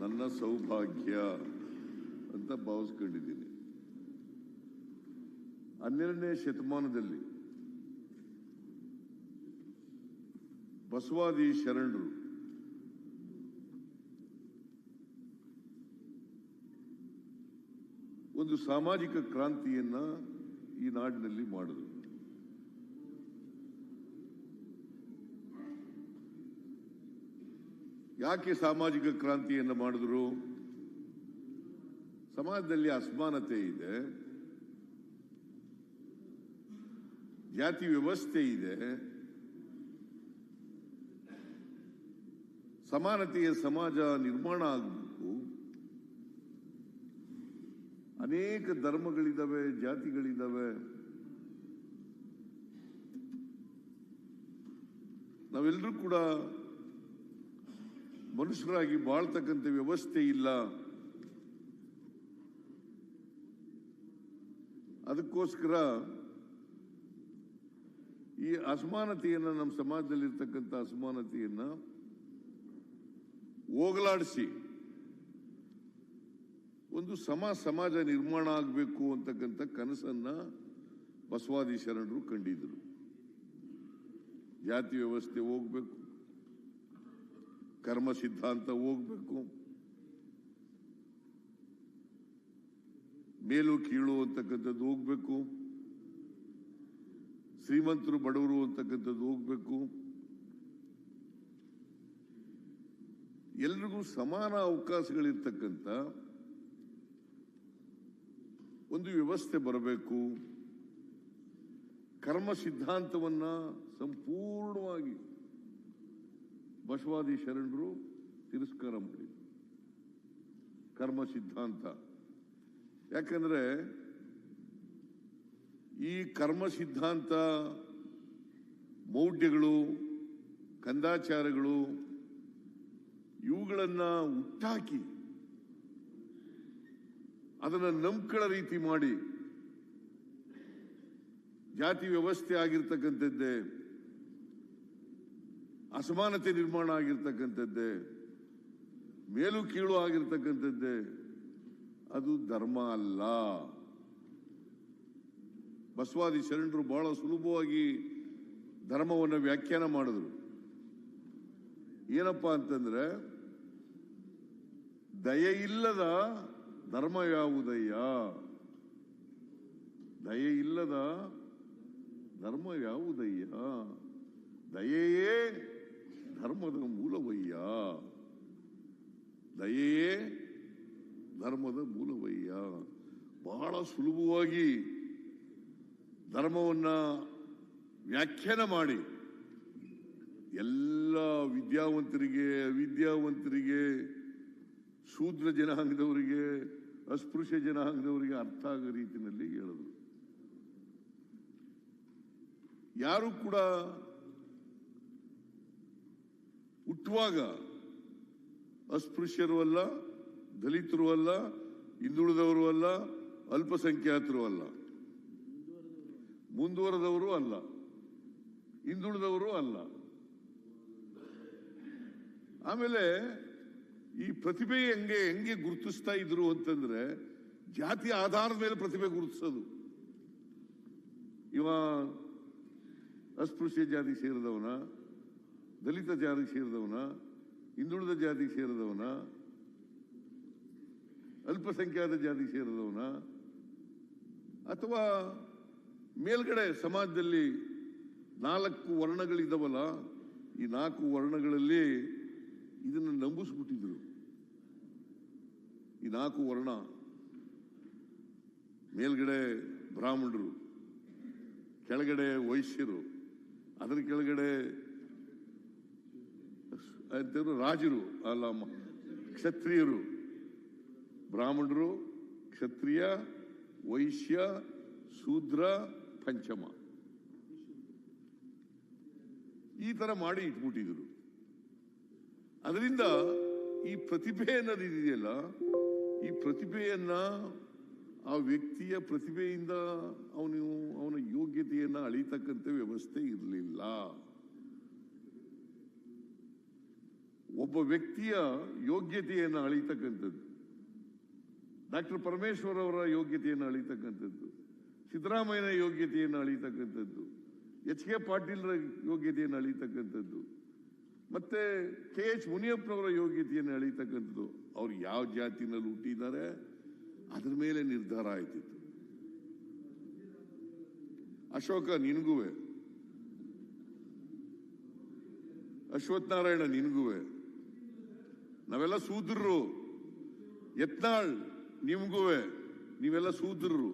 ನನ್ನ ಸೌಭಾಗ್ಯ ಅಂತ ಭಾವಿಸ್ಕೊಂಡಿದ್ದೀನಿ. ಹನ್ನೆರಡನೇ ಶತಮಾನದಲ್ಲಿ ಬಸವಾದಿ ಶರಣರು ಒಂದು ಸಾಮಾಜಿಕ ಕ್ರಾಂತಿಯನ್ನ ಈ ನಾಡಿನಲ್ಲಿ ಮಾಡಿದ್ರು. ಯಾಕೆ ಸಾಮಾಜಿಕ ಕ್ರಾಂತಿಯನ್ನು ಮಾಡಿದ್ರು? ಸಮಾಜದಲ್ಲಿ ಅಸಮಾನತೆ ಇದೆ. ಜಾತಿ ವ್ಯವಸ್ಥೆ ಇದೆ. ಸಮಾನತೆಯ ಸಮಾಜ ನಿರ್ಮಾಣ ಆಗಬೇಕು. ಅನೇಕ ಧರ್ಮಗಳಿದ್ದಾವೆ ಜಾತಿಗಳಿದ್ದಾವೆ ನಾವೆಲ್ಲರೂ ಕೂಡ ಮನುಷ್ಯರಾಗಿ ಬಾಳ್ತಕ್ಕಂಥ ವ್ಯವಸ್ಥೆ ಇಲ್ಲ. ಅದಕ್ಕೋಸ್ಕರ ಈ ಅಸಮಾನತೆಯನ್ನು ನಮ್ಮ ಸಮಾಜದಲ್ಲಿರ್ತಕ್ಕಂಥ ಅಸಮಾನತೆಯನ್ನು ಹೋಗಲಾಡಿಸಿ. ಒಂದು ಸಮ ಸಮಾಜ ನಿರ್ಮಾಣ ಆಗಬೇಕು ಅಂತಕ್ಕಂಥ ಕನಸನ್ನು ಬಸವಾದಿ ಶರಣರು ಕಂಡಿದ್ರು. ಜಾತಿ ವ್ಯವಸ್ಥೆ ಹೋಗ್ಬೇಕು. ಕರ್ಮ ಸಿದ್ಧಾಂತ ಹೋಗ್ಬೇಕು. ಮೇಲು ಕೀಳು ಅಂತಕ್ಕಂಥದ್ದು ಹೋಗ್ಬೇಕು. ಶ್ರೀಮಂತರು ಬಡವರು ಅಂತಕ್ಕಂಥದ್ದು ಹೋಗ್ಬೇಕು. ಎಲ್ರಿಗೂ ಸಮಾನ ಅವಕಾಶಗಳಿರ್ತಕ್ಕಂಥ ಒಂದು ವ್ಯವಸ್ಥೆ ಬರಬೇಕು. ಕರ್ಮ ಸಿದ್ಧಾಂತವನ್ನ ಸಂಪೂರ್ಣವಾಗಿ ಬಸವಾದಿ ಶರಣರು ತಿರಸ್ಕಾರ ಮಾಡಿದರು. ಕರ್ಮ ಸಿದ್ಧಾಂತ. ಯಾಕಂದ್ರೆ ಈ ಕರ್ಮ ಸಿದ್ಧಾಂತ ಮೌಢ್ಯಗಳು, ಕಂದಾಚಾರಗಳು, ಇವುಗಳನ್ನ ಹುಟ್ಟಾಕಿ ಅದನ್ನ ನಂಬ್ಕಳ ರೀತಿ ಮಾಡಿ ಜಾತಿ ವ್ಯವಸ್ಥೆ ಆಗಿರ್ತಕ್ಕಂಥದ್ದೇ ಅಸಮಾನತೆ ನಿರ್ಮಾಣ ಆಗಿರ್ತಕ್ಕಂಥದ್ದೇ, ಮೇಲು ಕೀಳು ಆಗಿರ್ತಕ್ಕಂಥದ್ದೇ, ಅದು ಧರ್ಮ ಅಲ್ಲ. ಬಸವಾದಿ ಶರಣರು ಬಹಳ ಸುಲಭವಾಗಿ ಧರ್ಮವನ್ನು ವ್ಯಾಖ್ಯಾನ ಮಾಡಿದ್ರು. ಏನಪ್ಪಾ ಅಂತಂದ್ರೆ, ದಯೆ ಇಲ್ಲದ ಧರ್ಮ ಯಾವುದಯ್ಯ? ದಯೆ ಇಲ್ಲದ ಧರ್ಮ ಯಾವುದಯ್ಯ? ದಯೆಯೇ ಧರ್ಮದ ಮೂಲವಯ್ಯ. ದಯೆಯೇ ಧರ್ಮದ ಮೂಲವಯ್ಯ. ಬಹಳ ಸುಲಭವಾಗಿ ಧರ್ಮವನ್ನ ವ್ಯಾಖ್ಯಾನ ಮಾಡಿ. ಎಲ್ಲ ವಿದ್ಯಾವಂತರಿಗೆ, ಅವಿದ್ಯಾವಂತರಿಗೆ, ಶೂದ್ರ ಜನಾಂಗದವರಿಗೆ, ಅಸ್ಪೃಶ್ಯ ಜನಾಂಗದವರಿಗೆ ಅರ್ಥ ಆಗೋ ರೀತಿಯಲ್ಲಿ ಹೇಳಿದರು. ಯಾರು ಕೂಡ ಹುಟ್ಟುವಾಗ ಅಸ್ಪೃಶ್ಯರು ಅಲ್ಲ, ದಲಿತರು ಅಲ್ಲ, ಹಿಂದುಳಿದವರು ಅಲ್ಲ, ಅಲ್ಪಸಂಖ್ಯಾತರು ಅಲ್ಲ. ಮುಂದುವರೆದವರು ಅಲ್ಲ, ಹಿಂದುಳಿದವರು ಅಲ್ಲ. ಆಮೇಲೆ ಈ ಪ್ರತಿಭೆ ಹೆಂಗೆ ಹೆಂಗೆ ಗುರುತಿಸ್ತಾ ಇದ್ರು ಅಂತಂದ್ರೆ ಜಾತಿ ಆಧಾರದ ಮೇಲೆ ಪ್ರತಿಭೆ ಗುರುತಿಸೋದು. ಇವ ಅಸ್ಪೃಶ್ಯ ಜಾತಿ ಸೇರಿದವನ ದಲಿತ ಜಾತಿಗೆ ಸೇರಿದವನ, ಹಿಂದುಳಿದ ಜಾತಿಗೆ ಸೇರಿದವನ, ಅಲ್ಪಸಂಖ್ಯಾತ ಜಾತಿಗೆ ಸೇರಿದವನ, ಅಥವಾ ಮೇಲ್ಗಡೆ ಸಮಾಜದಲ್ಲಿ ನಾಲ್ಕು ವರ್ಣಗಳಿದ್ದವಲ್ಲ ಈ ನಾಲ್ಕು ವರ್ಣಗಳಲ್ಲಿ ಇದನ್ನು ನಂಬಿಸ್ಬಿಟ್ಟಿದ್ರು. ಈ ನಾಲ್ಕು ವರ್ಣ, ಮೇಲ್ಗಡೆ ಬ್ರಾಹ್ಮಣರು, ಕೆಳಗಡೆ ವೈಶ್ಯರು, ಅದರ ಕೆಳಗಡೆ ಅಂತೇನು ರಾಜರು, ಅಲ್ಲ ಕ್ಷತ್ರಿಯರು. ಬ್ರಾಹ್ಮಣರು, ಕ್ಷತ್ರಿಯ, ವೈಶ್ಯ, ಶೂದ್ರ, ಪಂಚಮ. ಈ ತರ ಮಾಡಿ ಇಟ್ಬಿಟ್ಟಿದ್ರು. ಅದರಿಂದ ಈ ಪ್ರತಿಭೆ ಅನ್ನೋದು ಇದೆಯಲ್ಲ ಈ ಪ್ರತಿಭೆಯನ್ನ ಆ ವ್ಯಕ್ತಿಯ ಪ್ರತಿಭೆಯಿಂದ ಅವನು, ಅವನ ಯೋಗ್ಯತೆಯನ್ನ ಅಳಿತಕ್ಕಂಥ ವ್ಯವಸ್ಥೆ ಇರಲಿಲ್ಲ. ಒಬ್ಬ ವ್ಯಕ್ತಿಯ ಯೋಗ್ಯತೆಯನ್ನು ಅಳಿತಕ್ಕಂಥದ್ದು. ಡಾಕ್ಟರ್ ಪರಮೇಶ್ವರ್ ಅವರ ಯೋಗ್ಯತೆಯನ್ನು ಅಳಿತಕ್ಕಂಥದ್ದು. ಸಿದ್ದರಾಮಯ್ಯನ ಯೋಗ್ಯತೆಯನ್ನು ಅಳಿತಕ್ಕಂಥದ್ದು. ಎಚ್ ಕೆ ಪಾಟೀಲ್ರ ಯೋಗ್ಯತೆಯನ್ನು ಅಳಿತಕ್ಕಂಥದ್ದು. ಮತ್ತೆ ಕೆ ಎಚ್ ಮುನಿಯಪ್ಪನವರ ಯೋಗ್ಯತೆಯನ್ನು ಅಳಿತಕ್ಕಂಥದ್ದು. ಅವ್ರು ಯಾವ ಜಾತಿನಲ್ಲಿ ಹುಟ್ಟಿದ್ದಾರೆ? ಅದ್ರ ಮೇಲೆ ನಿರ್ಧಾರ ಆಯ್ತಿತ್ತು. ಅಶೋಕ, ನಿನಗುವೆ. ಅಶ್ವತ್ಥನಾರಾಯಣ, ನಿನಗುವೆ. ನಾವೆಲ್ಲ ಸೂದ್ರರು. ಯತ್ನಾಳ್ ನಿಮ್ಗೂ ನೀವೆಲ್ಲ ಸೂದ್ರರು.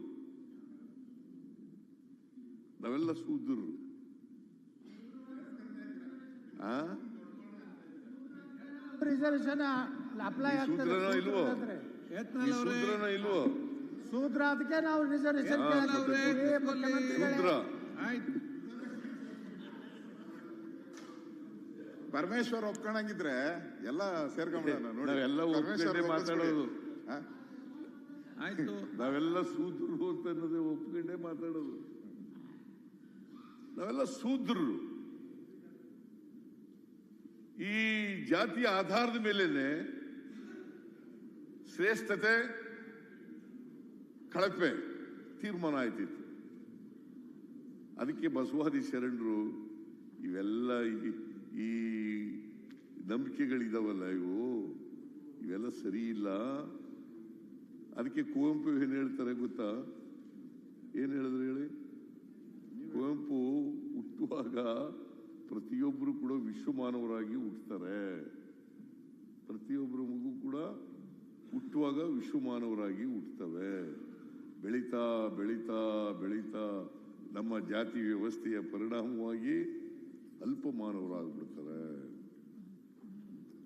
ನಾವೆಲ್ಲ ಸೂದ್ರರು. ಆ? ರಿಸರ್ವೇಶನ್ ಅಪ್ಲೈ ಆಗ್ತದೆ ಇಲ್ವೋ? ಸೂತ್ರನ ಇಲ್ವೋ? ಸೂತ್ರ ಅದಕ್ಕೆ ನಾವು ರಿಸರ್ವೇಶನ್ ಸೂತ್ರ. ಪರಮೇಶ್ವರ್ ಒಪ್ಕೊಂಡಂಗಿದ್ರೆ ಎಲ್ಲ ಸೇರ್ಕೊಂಡ್ಬಿಡೋಣ ನೋಡಿ. ನಾವೆಲ್ಲ ಒಪ್ಕೊಂಡೇ ಮಾತಾಡೋದು. ಹಾ? ನಾವೆಲ್ಲ ಸೂದ್ರರು ಅಂತ ಅನ್ನೋದೇ ಒಪ್ಕೊಂಡೇ ಮಾತಾಡೋದು. ನಾವೆಲ್ಲ ಸೂದ್ರರು ಈ ಜಾತಿಯ ಆಧಾರದ ಮೇಲೇನೆ ಶ್ರೇಷ್ಠತೆ ಕಳಪೆ ತೀರ್ಮಾನ ಆಯ್ತಿತ್ತು. ಅದಕ್ಕೆ ಬಸವಾದಿ ಶರಣರು ಇವೆಲ್ಲ ಈ- ಈ ನಂಬಿಕೆಗಳಿದಾವಲ್ಲ ಇವು? ಇವೆಲ್ಲ ಸರಿ ಇಲ್ಲ. ಅದಕ್ಕೆ ಕುವೆಂಪು ಏನು ಹೇಳ್ತಾರೆ ಗೊತ್ತಾ? ಏನು ಹೇಳಿದ್ರು ಹೇಳಿ? ಕುವೆಂಪು ಹುಟ್ಟುವಾಗ ಪ್ರತಿಯೊಬ್ಬರು ಕೂಡ ವಿಶ್ವಮಾನವರಾಗಿ ಹುಟ್ಟುತ್ತಾರೆ ಪ್ರತಿಯೊಬ್ಬರ ಮಗು ಕೂಡ ಹುಟ್ಟುವಾಗ ವಿಶ್ವಮಾನವರಾಗಿ ಹುಟ್ಟುತ್ತವೆ ಬೆಳೀತಾ ಬೆಳೀತಾ ಬೆಳೀತಾ ನಮ್ಮ ಜಾತಿ ವ್ಯವಸ್ಥೆಯ ಪರಿಣಾಮವಾಗಿ ಅಲ್ಪಮಾನವರಾಗ್ಬಿಡ್ತಾರೆ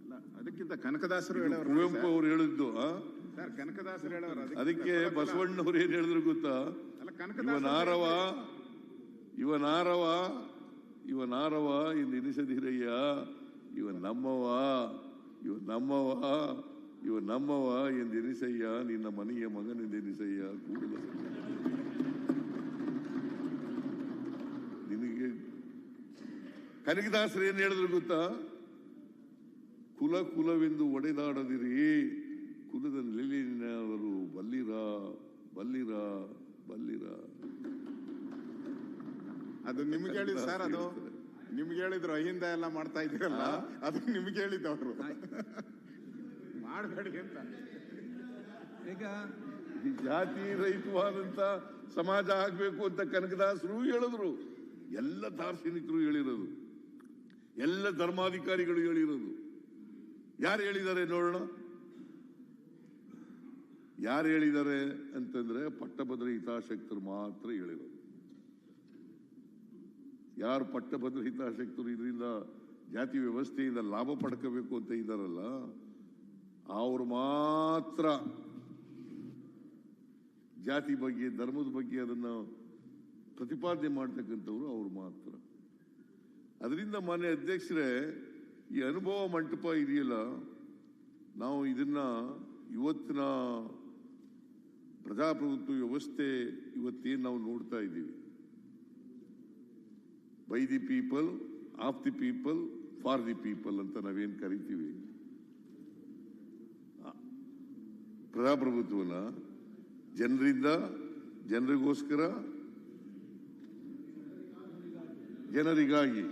ಅಲ್ಲ, ಅದಕ್ಕಿಂತ ಕನಕದಾಸರು ಇದು ಹೇಳೋರು ಕುವೆಂಪು ಅವರು ಹೇಳಿದ್ದು ಆ? ಸರ್ ಕನಕದಾಸರು ಹೇಳೋರು ಅದಕ್ಕೆ ಬಸವಣ್ಣವ್ರು ಏನ್ ಹೇಳಿದ್ರು ಗೊತ್ತಾ? ಅಲ್ಲ ಕನಕದಾಸರು ಇವನಾರವ ಇವನಾರವ ಇವನಾರವ ನೆನೆಸದಿರಯ್ಯ ಇವ ನಮ್ಮವ ಇವ ನಮ್ಮವ ಇವ ನಮ್ಮವ ಎಂದೆನಿಸಯ್ಯ ನಿನ್ನ ಮನೆಯ ಮಗನೆಂದೆನಿಸಯ್ಯ ಕೂಡಲ ನಿನಗೆ ಕನಕದಾಸರು ಏನ್ ಹೇಳಿದ್ರು ಗೊತ್ತಾ? ಕುಲ ಕುಲವೆಂದು ಒಡೆದಾಡದಿರಿ ಕುಲದ ಲಿಲಿನವರು ಬಲ್ಲಿರ ಬಲ್ಲಿರ ಬಲ್ಲಿರ? ಅದು ನಿಮ್ಗೆ ಹೇಳಿದ್ರು ಸರ್ ಅದು ನಿಮ್ಗೆ ಹೇಳಿದ್ರು ಅಹಿಂದ ಎಲ್ಲ ಮಾಡ್ತಾ ಇದ್ದೀರಲ್ಲ ಅದು ನಿಮ್ಗೆ ಹೇಳಿದ್ದವರು. ಮಾಡಬೇಡಿ ಅಂತ. ಈಗ ಈ ಜಾತಿ ರಹಿತವಾದಂತ ಸಮಾಜ ಆಗ್ಬೇಕು ಅಂತ ಕನಕದಾಸರು ಹೇಳಿದ್ರು. ಎಲ್ಲ ದಾರ್ಶನಿಕರು ಹೇಳಿರೋದು. ಎಲ್ಲ ಧರ್ಮಾಧಿಕಾರಿಗಳು ಹೇಳಿರೋದು. ಯಾರು ಹೇಳಿದ್ದಾರೆ ನೋಡೋಣ? ಯಾರು ಹೇಳಿದ್ದಾರೆ ಅಂತಂದ್ರೆ ಪಟ್ಟಭದ್ರ ಹಿತಾಸಕ್ತರು ಮಾತ್ರ ಹೇಳಿರೋದು. ಯಾರು ಪಟ್ಟಭದ್ರ ಹಿತಾಸಕ್ತರು ಇದರಿಂದ ಜಾತಿ ವ್ಯವಸ್ಥೆಯಿಂದ ಲಾಭ ಪಡ್ಕೋಬೇಕು ಅಂತ ಇದ್ದಾರಲ್ಲ, ಅವರು ಮಾತ್ರ ಜಾತಿ ಬಗ್ಗೆ, ಧರ್ಮದ ಬಗ್ಗೆ ಅದನ್ನು ಪ್ರತಿಪಾದನೆ ಮಾಡ್ತಕ್ಕಂಥವ್ರು ಅವ್ರು ಮಾತ್ರ. ಅದರಿಂದ ಮಾನ್ಯ ಅಧ್ಯಕ್ಷರೇ, ಈ ಅನುಭವ ಮಂಟಪ ಇದೆಯಲ್ಲ, ನಾವು ಇದನ್ನ ಇವತ್ತಿನ ಪ್ರಜಾಪ್ರಭುತ್ವ ವ್ಯವಸ್ಥೆ ಇವತ್ತೇನು ನಾವು ನೋಡ್ತಾ ಇದ್ದೀವಿ. By the people of the people for the people ಅಂತ ನಾವೇನು ಕರಿತೀವಿ? ಪ್ರಜಾಪ್ರಭುತ್ವನ ಜನರಿಂದ, ಜನರಿಗೋಸ್ಕರ, ಜನರಿಗಾಗಿ.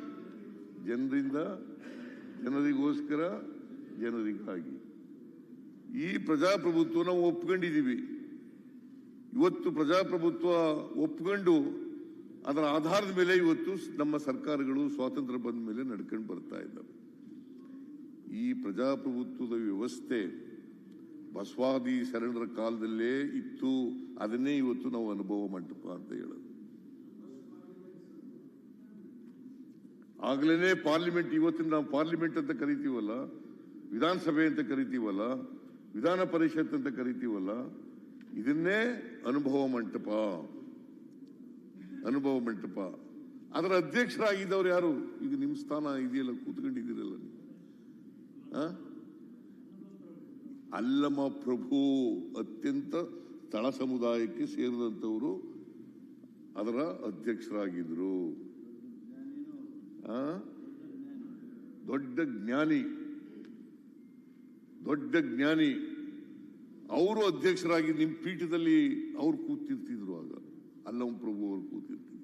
ಜನರಿಂದ, ಜನರಿಗೋಸ್ಕರ, ಜನರಿಗಾಗಿ. ಈ ಪ್ರಜಾಪ್ರಭುತ್ವ ನಾವು ಒಪ್ಕೊಂಡಿದ್ದೀವಿ ಇವತ್ತು ಪ್ರಜಾಪ್ರಭುತ್ವ ಒಪ್ಕೊಂಡು ಅದರ ಆಧಾರದ ಮೇಲೆ ಇವತ್ತು ನಮ್ಮ ಸರ್ಕಾರಗಳು ಸ್ವಾತಂತ್ರ್ಯ ಬಂದ ಮೇಲೆ ನಡ್ಕೊಂಡು ಬರ್ತಾ ಇದ್ದಾವೆ. ಈ ಪ್ರಜಾಪ್ರಭುತ್ವದ ವ್ಯವಸ್ಥೆ ಬಸವಾದಿ ಶರಣರ ಕಾಲದಲ್ಲೇ ಇತ್ತು. ಅದನ್ನೇ ಇವತ್ತು ನಾವು ಅನುಭವ ಮಂಟಪ ಅಂತ ಹೇಳೋದು. ಆಗ್ಲೇನೆ ಪಾರ್ಲಿಮೆಂಟ್, ಇವತ್ತಿನ ನಾವು ಪಾರ್ಲಿಮೆಂಟ್ ಅಂತ ಕರಿತೀವಲ್ಲ, ವಿಧಾನಸಭೆ ಅಂತ ಕರಿತೀವಲ್ಲ, ವಿಧಾನ ಪರಿಷತ್ ಅಂತ ಕರಿತೀವಲ್ಲ, ಇದನ್ನೇ ಅನುಭವ ಮಂಟಪ ಅನುಭವ ಮಂಟಪ ಅದರ ಅಧ್ಯಕ್ಷರಾಗಿದ್ದವ್ರು ಯಾರು ಈಗ ನಿಮ್ಮ ಸ್ಥಾನ ಇದೆಯಲ್ಲ, ಕೂತ್ಕೊಂಡಿದ್ದೀರಲ್ಲ ನೀವು? ಅಲ್ಲಮ ಪ್ರಭು ಅತ್ಯಂತ ತಳ ಸಮುದಾಯಕ್ಕೆ ಸೇರಿದಂಥವರು ಅದರ ಅಧ್ಯಕ್ಷರಾಗಿದ್ರು ಆ? ದೊಡ್ಡ ಜ್ಞಾನಿ. ದೊಡ್ಡ ಜ್ಞಾನಿ. ಅವರು ಅಧ್ಯಕ್ಷರಾಗಿ ನಿಮ್ಮ ಪೀಠದಲ್ಲಿ ಅವ್ರು ಕೂತಿರ್ತಿದ್ರು ಆಗ. ಅಲ್ಲಮ ಪ್ರಭು ಅವರು ಕೂತಿರ್ತಿದ್ರು.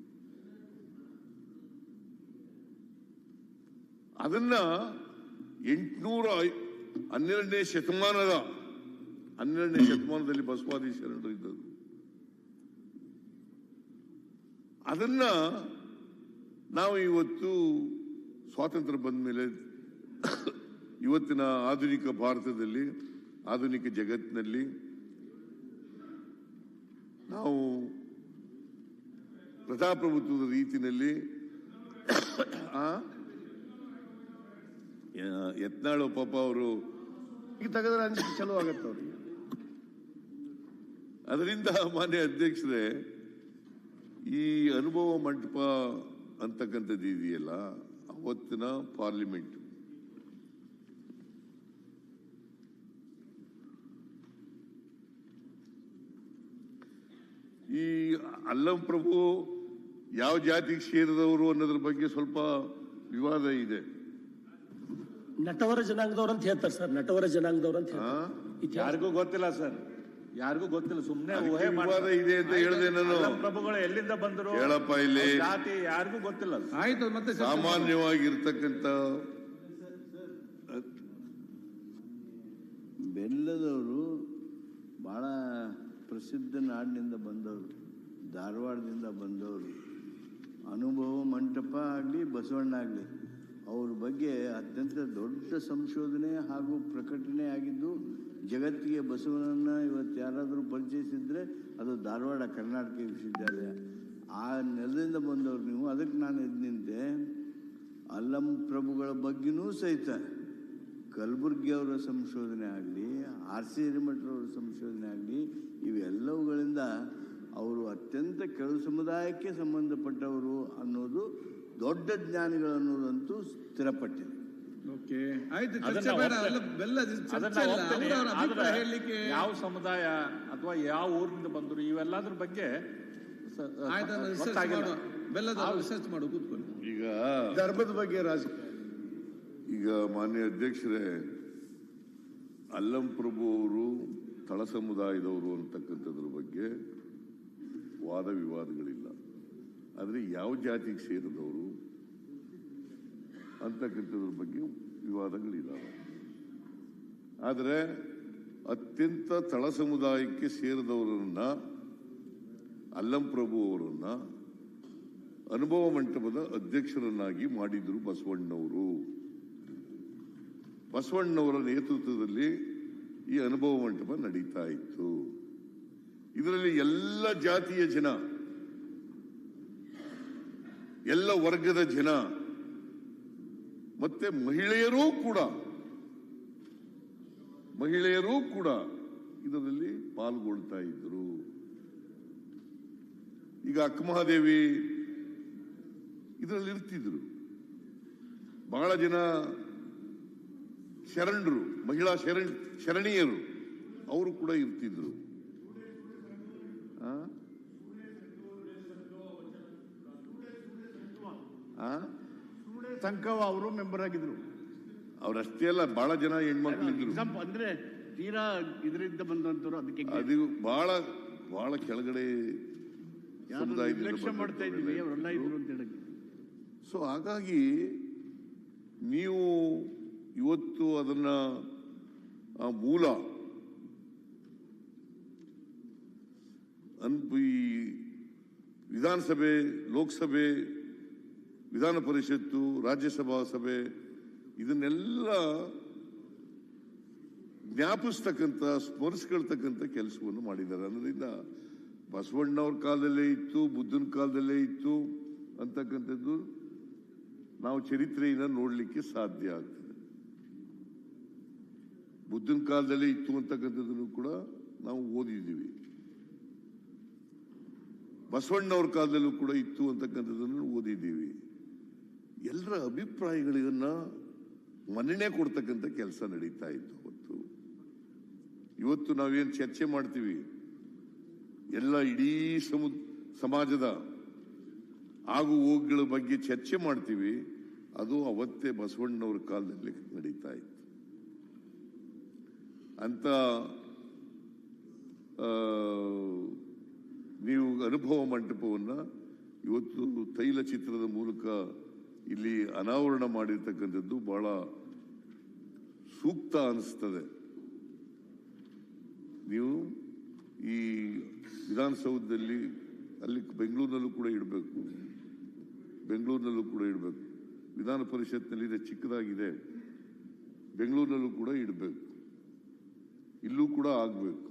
ಅದನ್ನ ಎಂಟುನೂರ ಹನ್ನೆರಡನೇ ಶತಮಾನದ, ಹನ್ನೆರಡನೇ ಶತಮಾನದಲ್ಲಿ ಬಸವಾದಿ ಇದ್ದದ್ದು. ಅದನ್ನ ನಾವು ಇವತ್ತು ಸ್ವಾತಂತ್ರ್ಯ ಬಂದ ಮೇಲೆ ಇವತ್ತಿನ ಆಧುನಿಕ ಭಾರತದಲ್ಲಿ ಆಧುನಿಕ ಜಗತ್ತಿನಲ್ಲಿ ನಾವು ಪ್ರಜಾಪ್ರಭುತ್ವದ ರೀತಿಯಲ್ಲಿ ಯತ್ನಾಳು ಪಾಪ ಅವರು ಈಗ ತೆಗೆದ್ರೆ ಅಂಜಿಕೆ ಚಲೋ ಆಗತ್ತೆ ಅವ್ರಿಗೆ ಅದರಿಂದ ಮಾನ್ಯ ಅಧ್ಯಕ್ಷರೇ ಈ ಅನುಭವ ಮಂಟಪ ಅಂತಕ್ಕಂಥದ್ದು ಇದೆಯಲ್ಲ ಅವತ್ತಿನ ಪಾರ್ಲಿಮೆಂಟ್. ಈ ಅಲ್ಲಂ ಪ್ರಭು ಯಾವ ಜಾತಿಗೆ ಸೇರಿದವರು ಅನ್ನೋದ್ರ ಬಗ್ಗೆ ಸ್ವಲ್ಪ ವಿವಾದ ಇದೆ. ನಟವರ ಜನಾಂಗದವ್ರು ಅಂತ ಹೇಳ್ತಾರೆ ಸರ್ ನಟವರ ಜನಾಂಗದವ್ರು ಅಂತ ಯಾರಿಗೂ ಗೊತ್ತಿಲ್ಲ ಸರ್. ಯಾರಿಗೂ ಗೊತ್ತಿಲ್ಲ ಸುಮ್ನೆ ಅದಕ್ಕೆ ಊಹೆ ವಿವಾದ ಮಾಡ್ತಾರೆ. ಇದೆ ಅಂತ ಹೇಳಿದೆ ನಾನು. ಪ್ರಭುಗಳು ಎಲ್ಲಿಂದ ಬಂದರು ಹೇಳಪ್ಪ ಇಲ್ಲಿ. ಜಾತಿ ಯಾರಿಗೂ ಗೊತ್ತಿಲ್ಲ. ಆಯ್ತು ಮತ್ತೆ. ಸಾಮಾನ್ಯವಾಗಿರ್ತಕ್ಕಂಥ ಬೆಲ್ಲದವರು ಬಹಳ ಪ್ರಸಿದ್ಧ ನಾಡಿನಿಂದ ಬಂದವರು ಧಾರವಾಡದಿಂದ ಬಂದವರು ಅನುಭವ ಮಂಟಪ ಆಗಲಿ ಬಸವಣ್ಣ ಆಗಲಿ ಅವ್ರ ಬಗ್ಗೆ ಅತ್ಯಂತ ದೊಡ್ಡ ಸಂಶೋಧನೆ ಹಾಗೂ ಪ್ರಕಟಣೆ ಆಗಿದ್ದು ಜಗತ್ತಿಗೆ ಬಸವನನ್ನು ಇವತ್ತು ಯಾರಾದರೂ ಪರಿಚಯಿಸಿದರೆ ಅದು ಧಾರವಾಡ ಕರ್ನಾಟಕ ವಿಶ್ವವಿದ್ಯಾಲಯ. ಆ ನೆಲದಿಂದ ಬಂದವರು ನೀವು. ಅದಕ್ಕೆ ನಾನು ಎದ್ದು ನಿಂತೆ. ಅಲ್ಲಂ ಪ್ರಭುಗಳ ಬಗ್ಗೆನೂ ಸಹಿತ ಕಲಬುರ್ಗಿಯವರ ಸಂಶೋಧನೆ ಆಗಲಿ, ಆರ್ ಸಿ ಹಿರಿಮಠರವರ ಸಂಶೋಧನೆ ಆಗಲಿ, ಇವೆಲ್ಲವುಗಳಿಂದ ಅವರು ಅತ್ಯಂತ ಕೆಳು ಸಮುದಾಯಕ್ಕೆ ಸಂಬಂಧಪಟ್ಟವರು ಅನ್ನೋದು ದೊಡ್ಡ ಜ್ಞಾನಿಗಳು ಅನ್ನೋದಂತೂ ಸ್ಥಿರಪಟ್ಟಿದೆ. ಯಾವ ಸಮುದಾಯ ಅಥವಾ ಯಾವ ಊರಿನಿಂದ ಬಂದರು ಇವೆಲ್ಲದ್ರ ಬಗ್ಗೆ ಬೆಲ್ಲದ ರಿಸರ್ಚ್ ಮಾಡು ಕೂತ್ಕೊಳ್ಳಿ. ಈಗ ಧರ್ಮದ ಬಗ್ಗೆ ರಾಜಕೀಯ ಈಗ ಮಾನ್ಯ ಅಧ್ಯಕ್ಷರೇ ಅಲ್ಲಂ ಪ್ರಭು ಅವರು ತಳ ಸಮುದಾಯದವರು ಅಂತಕ್ಕಂಥದ್ರ ಬಗ್ಗೆ ವಾದ ವಿವಾದಗಳಿಲ್ಲ. ಆದರೆ ಯಾವ ಜಾತಿಗೆ ಸೇರಿದವರು ಅಂತಕ್ಕಂಥದ್ರ ಬಗ್ಗೆ ವಿವಾದಗಳಿದ್ದಾವೆ ಆದರೆ ಅತ್ಯಂತ ತಳ ಸಮುದಾಯಕ್ಕೆ ಸೇರಿದವರನ್ನ, ಅಲ್ಲಂ ಪ್ರಭು ಅವರನ್ನ ಅನುಭವ ಮಂಟಪದ ಅಧ್ಯಕ್ಷರನ್ನಾಗಿ ಮಾಡಿದ್ರು ಬಸವಣ್ಣವರು. ಬಸವಣ್ಣವರ ನೇತೃತ್ವದಲ್ಲಿ ಈ ಅನುಭವ ಮಂಟಪ ನಡೀತಾ ಇತ್ತು. ಇದರಲ್ಲಿ ಎಲ್ಲ ಜಾತಿಯ ಜನ, ಎಲ್ಲ ವರ್ಗದ ಜನ ಮತ್ತೆ ಮಹಿಳೆಯರೂ ಕೂಡ ಮಹಿಳೆಯರೂ ಕೂಡ ಇದರಲ್ಲಿ ಪಾಲ್ಗೊಳ್ತಾ ಇದ್ರು. ಈಗ ಅಕ್ಕಮಹಾದೇವಿ ಇದರಲ್ಲಿ ಇರ್ತಿದ್ರು. ಬಹಳ ಜನ ಶರಣರು, ಮಹಿಳಾ ಶರಣ, ಶರಣೀಯರು, ಅವರು ಕೂಡ ಇರ್ತಿದ್ರು. ಆ? ಸಂಕವ ಅವರು ಮೆಂಬರ್ ಆಗಿದ್ರು. ಅವರಷ್ಟೇ ಅಲ್ಲ ಬಹಳ ಜನ ಹೆಣ್ಮಕ್ಳು ಇದ್ರು. ಅಂದ್ರೆ ತೀರಾ ಇದರಿಂದ ಬಂದಂತರು ಅದಕ್ಕೆ ಅದು ಬಹಳ ಬಹಳ ಕೆಳಗಡೆ ಮಾಡ್ತಾ ಅವರೆಲ್ಲ ಇದ್ರು ಅಂತ ಸೊ ಹಾಗಾಗಿ ನೀವು ಇವತ್ತು ಅದನ್ನ ಆ ಮೂಲ ಅನ್ ಈ ವಿಧಾನಸಭೆ ಲೋಕಸಭೆ ವಿಧಾನ ಪರಿಷತ್ತು, ರಾಜ್ಯಸಭಾ ಸಭೆ, ಇದನ್ನೆಲ್ಲ ಜ್ಞಾಪಿಸ್ತಕ್ಕಂಥ, ಸ್ಮರಿಸ್ಕೊಳ್ತಕ್ಕಂಥ ಕೆಲಸವನ್ನು ಮಾಡಿದ್ದಾರೆ. ಅದರಿಂದ ಬಸವಣ್ಣವ್ರ ಕಾಲದಲ್ಲೇ ಇತ್ತು, ಬುದ್ಧನ ಕಾಲದಲ್ಲೇ ಇತ್ತು ಅಂತಕ್ಕಂಥದ್ದು ನಾವು ಚರಿತ್ರೆಯಿಂದ ನೋಡಲಿಕ್ಕೆ ಸಾಧ್ಯ ಆಗ್ತದೆ. ಬುದ್ಧನ ಕಾಲದಲ್ಲೇ ಇತ್ತು ಅಂತಕ್ಕಂಥದ್ದನ್ನು ಕೂಡ ನಾವು ಓದಿದ್ದೀವಿ. ಬಸವಣ್ಣವ್ರ ಕಾಲದಲ್ಲೂ ಕೂಡ ಇತ್ತು ಅಂತಕ್ಕಂಥದ್ದನ್ನು ಓದಿದ್ದೀವಿ. ಎಲ್ಲರ ಅಭಿಪ್ರಾಯಗಳನ್ನ ಮನ್ನಣೆ ಕೊಡ್ತಕ್ಕಂಥ ಕೆಲಸ ನಡೀತಾ ಇತ್ತು ಅವತ್ತು ಇವತ್ತು ನಾವೇನು ಚರ್ಚೆ ಮಾಡ್ತೀವಿ? ಎಲ್ಲ ಇಡೀ ಸಮು, ಸಮಾಜದ ಆಗು ಹೋಗುಗಳ ಬಗ್ಗೆ ಚರ್ಚೆ ಮಾಡ್ತೀವಿ. ಅದು ಅವತ್ತೇ ಬಸವಣ್ಣವ್ರ ಕಾಲದಲ್ಲಿ ನಡೀತಾ ಇತ್ತು. ಅಂತ ನೀವು ಅನುಭವ ಮಂಟಪವನ್ನು ಇವತ್ತು ತೈಲ ಚಿತ್ರದ ಮೂಲಕ ಇಲ್ಲಿ ಅನಾವರಣ ಮಾಡಿರ್ತಕ್ಕಂಥದ್ದು ಬಹಳ ಸೂಕ್ತ ಅನಿಸ್ತದೆ. ನೀವು ಈ ವಿಧಾನಸೌಧದಲ್ಲಿ ಅಲ್ಲಿ ಬೆಂಗಳೂರಿನಲ್ಲೂ ಕೂಡ ಇಡಬೇಕು. ಬೆಂಗಳೂರಿನಲ್ಲೂ ಕೂಡ ಇಡಬೇಕು. ವಿಧಾನ ಪರಿಷತ್ನಲ್ಲಿ ಇದೆ, ಚಿಕ್ಕದಾಗಿದೆ. ಬೆಂಗಳೂರಿನಲ್ಲೂ ಕೂಡ ಇಡಬೇಕು. ಇಲ್ಲೂ ಕೂಡ ಆಗಬೇಕು.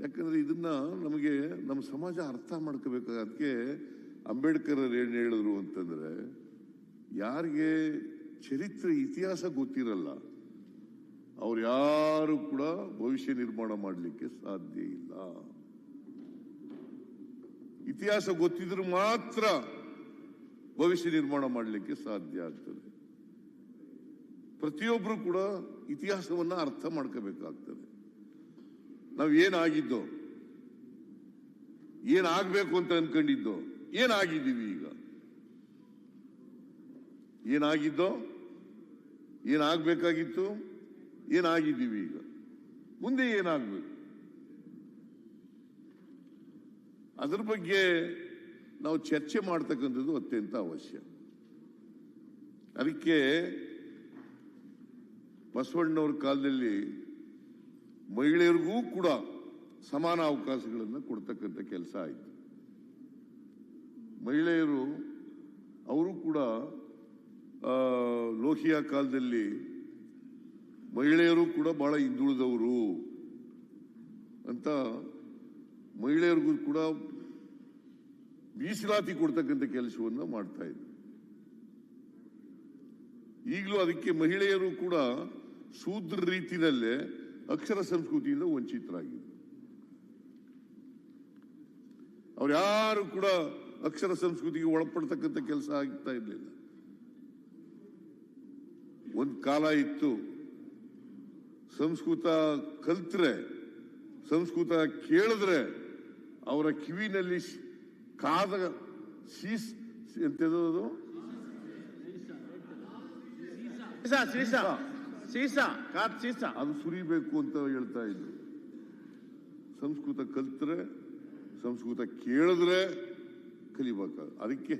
ಯಾಕಂದ್ರೆ ಇದನ್ನ ನಮಗೆ ನಮ್ಮ ಸಮಾಜ ಅರ್ಥ ಮಾಡ್ಕೋಬೇಕು ಅದಕ್ಕೆ ಅಂಬೇಡ್ಕರ್ ಏನು ಏನ್ ಹೇಳಿದ್ರು ಅಂತಂದ್ರೆ ಯಾರಿಗೆ ಚರಿತ್ರೆ, ಇತಿಹಾಸ ಗೊತ್ತಿರಲ್ಲ, ಅವ್ರು ಯಾರು ಕೂಡ ಭವಿಷ್ಯ ನಿರ್ಮಾಣ ಮಾಡಲಿಕ್ಕೆ ಸಾಧ್ಯ ಇಲ್ಲ. ಇತಿಹಾಸ ಗೊತ್ತಿದ್ರು ಮಾತ್ರ ಭವಿಷ್ಯ ನಿರ್ಮಾಣ ಮಾಡಲಿಕ್ಕೆ ಸಾಧ್ಯ ಆಗ್ತದೆ. ಪ್ರತಿಯೊಬ್ಬರು ಕೂಡ ಇತಿಹಾಸವನ್ನ ಅರ್ಥ ಮಾಡ್ಕೋಬೇಕಾಗ್ತದೆ. ನಾವು ಏನಾಗಿದ್ದೋ, ಏನಾಗಬೇಕು ಅಂತ ಅನ್ಕೊಂಡಿದ್ದೋ, ಏನಾಗಿದ್ದೀವಿ ಈಗ? ಏನಾಗಿದ್ದೋ, ಏನಾಗಬೇಕಾಗಿತ್ತು, ಏನಾಗಿದ್ದೀವಿ ಈಗ? ಮುಂದೆ ಏನಾಗಬೇಕು? ಅದ್ರ ಬಗ್ಗೆ ನಾವು ಚರ್ಚೆ ಮಾಡ್ತಕ್ಕಂಥದ್ದು ಅತ್ಯಂತ ಅವಶ್ಯ. ಅದಕ್ಕೆ ಬಸವಣ್ಣವ್ರ ಕಾಲದಲ್ಲಿ ಮಹಿಳೆಯರಿಗೂ ಕೂಡ ಸಮಾನ ಅವಕಾಶಗಳನ್ನು ಕೊಡ್ತಕ್ಕಂಥ ಕೆಲಸ ಆಯಿತು. ಮಹಿಳೆಯರು, ಅವರು ಕೂಡ ಲೋಹಿಯಾ ಕಾಲದಲ್ಲಿ ಮಹಿಳೆಯರು ಕೂಡ ಬಹಳ ಹಿಂದುಳಿದವರು ಅಂತ ಮಹಿಳೆಯರಿಗೂ ಕೂಡ ಮೀಸಲಾತಿ ಕೊಡ್ತಕ್ಕಂಥ ಕೆಲಸವನ್ನು ಮಾಡ್ತಾ ಇದ್ರು. ಈಗಲೂ ಅದಕ್ಕೆ ಮಹಿಳೆಯರು ಕೂಡ ಶೂದ್ರ ರೀತಿಯಲ್ಲೇ ಅಕ್ಷರ ಸಂಸ್ಕೃತಿಯಿಂದ ವಂಚಿತರಾಗಿದ್ರು. ಅವ್ರು ಯಾರು ಕೂಡ ಅಕ್ಷರ ಸಂಸ್ಕೃತಿಗೆ ಒಳಪಡ್ತಕ್ಕಂಥ ಕೆಲಸ ಆಗ್ತಾ ಇರಲಿಲ್ಲ. ಒಂದು ಕಾಲ ಇತ್ತು. ಸಂಸ್ಕೃತ ಕಲ್ತ್ರೆ ಸಂಸ್ಕೃತ ಕೇಳಿದ್ರೆ ಅವರ ಕಿವಿನಲ್ಲಿ ಕಾದ ಸೀಸ್ ಎಂತದು ಅದು? ಸುರಿಬೇಕು ಅಂತ ಹೇಳ್ತಾ ಇದ್ರು. ಸಂಸ್ಕೃತ ಕಲ್ತ್ರೆ ಸಂಸ್ಕೃತ ಕೇಳಿದ್ರೆ ಕಲಿಬೇಕಾಗ ಅದಕ್ಕೆ